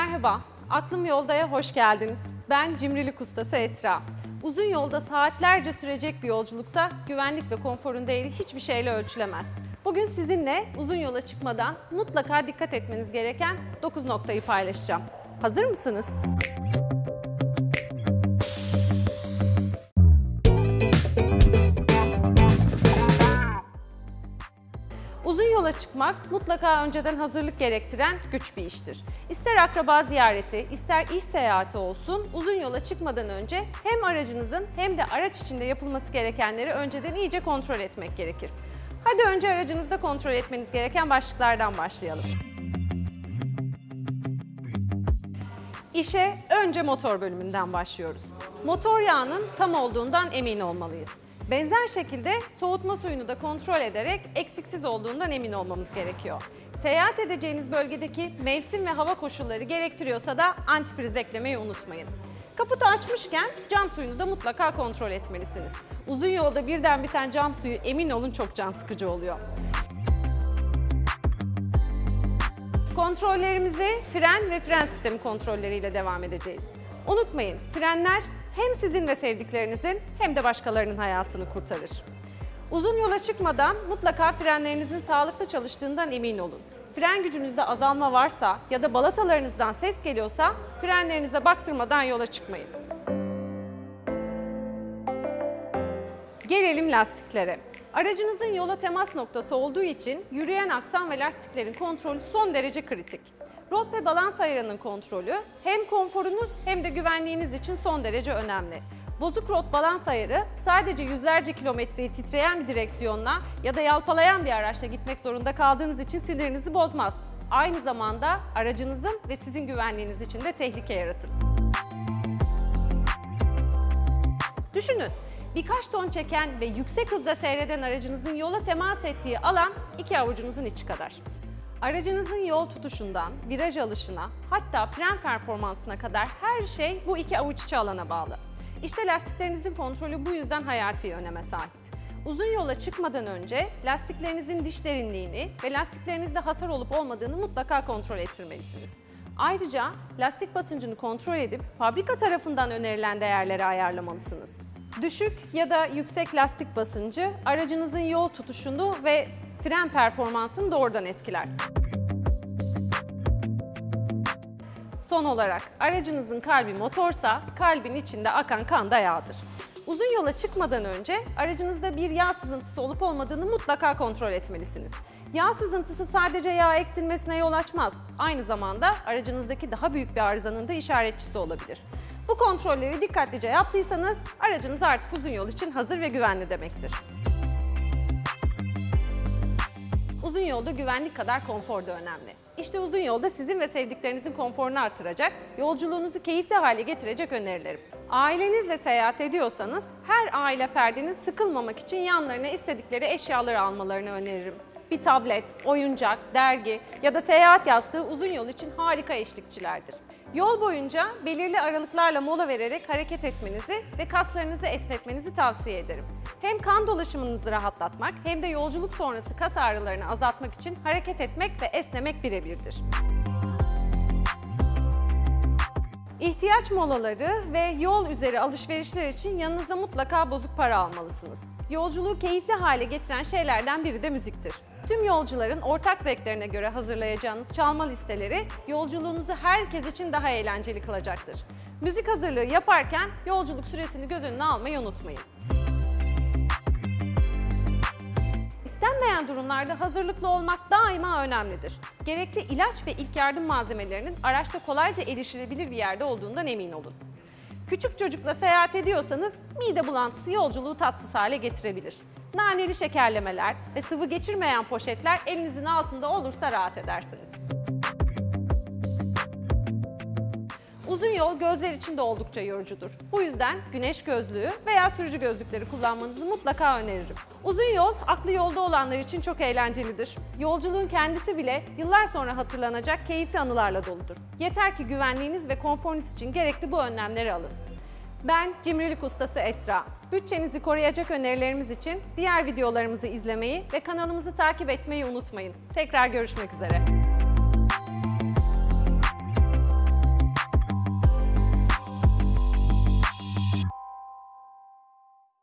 Merhaba, Aklım Yolda'ya hoş geldiniz. Ben cimrilik ustası Esra. Uzun yolda saatlerce sürecek bir yolculukta güvenlik ve konforun değeri hiçbir şeyle ölçülemez. Bugün sizinle uzun yola çıkmadan mutlaka dikkat etmeniz gereken 9 noktayı paylaşacağım. Hazır mısınız? Uzun yola çıkmak mutlaka önceden hazırlık gerektiren güç bir iştir. İster akraba ziyareti, ister iş seyahati olsun, uzun yola çıkmadan önce hem aracınızın hem de araç içinde yapılması gerekenleri önceden iyice kontrol etmek gerekir. Hadi önce aracınızda kontrol etmeniz gereken başlıklardan başlayalım. İşe önce motor bölümünden başlıyoruz. Motor yağının tam olduğundan emin olmalıyız. Benzer şekilde soğutma suyunu da kontrol ederek eksiksiz olduğundan emin olmamız gerekiyor. Seyahat edeceğiniz bölgedeki mevsim ve hava koşulları gerektiriyorsa da antifriz eklemeyi unutmayın. Kaputu açmışken cam suyunu da mutlaka kontrol etmelisiniz. Uzun yolda birden biten cam suyu emin olun çok can sıkıcı oluyor. Kontrollerimize fren ve fren sistemi kontrolleriyle devam edeceğiz. Unutmayın, frenler hem sizin ve sevdiklerinizin hem de başkalarının hayatını kurtarır. Uzun yola çıkmadan mutlaka frenlerinizin sağlıklı çalıştığından emin olun. Fren gücünüzde azalma varsa ya da balatalarınızdan ses geliyorsa frenlerinize baktırmadan yola çıkmayın. Gelelim lastiklere. Aracınızın yola temas noktası olduğu için yürüyen aksam ve lastiklerin kontrolü son derece kritik. Rot ve balans ayarının kontrolü hem konforunuz hem de güvenliğiniz için son derece önemli. Bozuk rot balans ayarı sadece yüzlerce kilometreyi titreyen bir direksiyonla ya da yalpalayan bir araçla gitmek zorunda kaldığınız için sinirinizi bozmaz. Aynı zamanda aracınızın ve sizin güvenliğiniz için de tehlike yaratır. Düşünün, birkaç ton çeken ve yüksek hızda seyreden aracınızın yola temas ettiği alan iki avucunuzun içi kadar. Aracınızın yol tutuşundan, viraj alışına, hatta fren performansına kadar her şey bu iki avuç içi alana bağlı. İşte lastiklerinizin kontrolü bu yüzden hayati öneme sahip. Uzun yola çıkmadan önce lastiklerinizin diş derinliğini ve lastiklerinizde hasar olup olmadığını mutlaka kontrol ettirmelisiniz. Ayrıca lastik basıncını kontrol edip fabrika tarafından önerilen değerleri ayarlamalısınız. Düşük ya da yüksek lastik basıncı aracınızın yol tutuşunu ve fren performansını doğrudan etkiler. Son olarak aracınızın kalbi motorsa kalbin içinde akan kan da yağdır. Uzun yola çıkmadan önce aracınızda bir yağ sızıntısı olup olmadığını mutlaka kontrol etmelisiniz. Yağ sızıntısı sadece yağ eksilmesine yol açmaz. Aynı zamanda aracınızdaki daha büyük bir arızanın da işaretçisi olabilir. Bu kontrolleri dikkatlice yaptıysanız aracınız artık uzun yol için hazır ve güvenli demektir. Uzun yolda güvenlik kadar konfor da önemli. İşte uzun yolda sizin ve sevdiklerinizin konforunu artıracak, yolculuğunuzu keyifli hale getirecek önerilerim. Ailenizle seyahat ediyorsanız her aile ferdinin sıkılmamak için yanlarına istedikleri eşyaları almalarını öneririm. Bir tablet, oyuncak, dergi ya da seyahat yastığı uzun yol için harika eşlikçilerdir. Yol boyunca belirli aralıklarla mola vererek hareket etmenizi ve kaslarınızı esnetmenizi tavsiye ederim. Hem kan dolaşımınızı rahatlatmak hem de yolculuk sonrası kas ağrılarını azaltmak için hareket etmek ve esnemek birebirdir. İhtiyaç molaları ve yol üzeri alışverişler için yanınıza mutlaka bozuk para almalısınız. Yolculuğu keyifli hale getiren şeylerden biri de müziktir. Tüm yolcuların ortak zevklerine göre hazırlayacağınız çalma listeleri yolculuğunuzu herkes için daha eğlenceli kılacaktır. Müzik hazırlığı yaparken yolculuk süresini göz önüne almayı unutmayın. İstenmeyen durumlarda hazırlıklı olmak daima önemlidir. Gerekli ilaç ve ilk yardım malzemelerinin araçta kolayca erişilebilir bir yerde olduğundan emin olun. Küçük çocukla seyahat ediyorsanız mide bulantısı yolculuğu tatsız hale getirebilir. Naneli şekerlemeler ve sıvı geçirmeyen poşetler elinizin altında olursa rahat edersiniz. Uzun yol gözler için de oldukça yorucudur. Bu yüzden güneş gözlüğü veya sürücü gözlükleri kullanmanızı mutlaka öneririm. Uzun yol aklı yolda olanlar için çok eğlencelidir. Yolculuğun kendisi bile yıllar sonra hatırlanacak keyifli anılarla doludur. Yeter ki güvenliğiniz ve konforunuz için gerekli bu önlemleri alın. Ben cimrilik ustası Esra. Bütçenizi koruyacak önerilerimiz için diğer videolarımızı izlemeyi ve kanalımızı takip etmeyi unutmayın. Tekrar görüşmek üzere.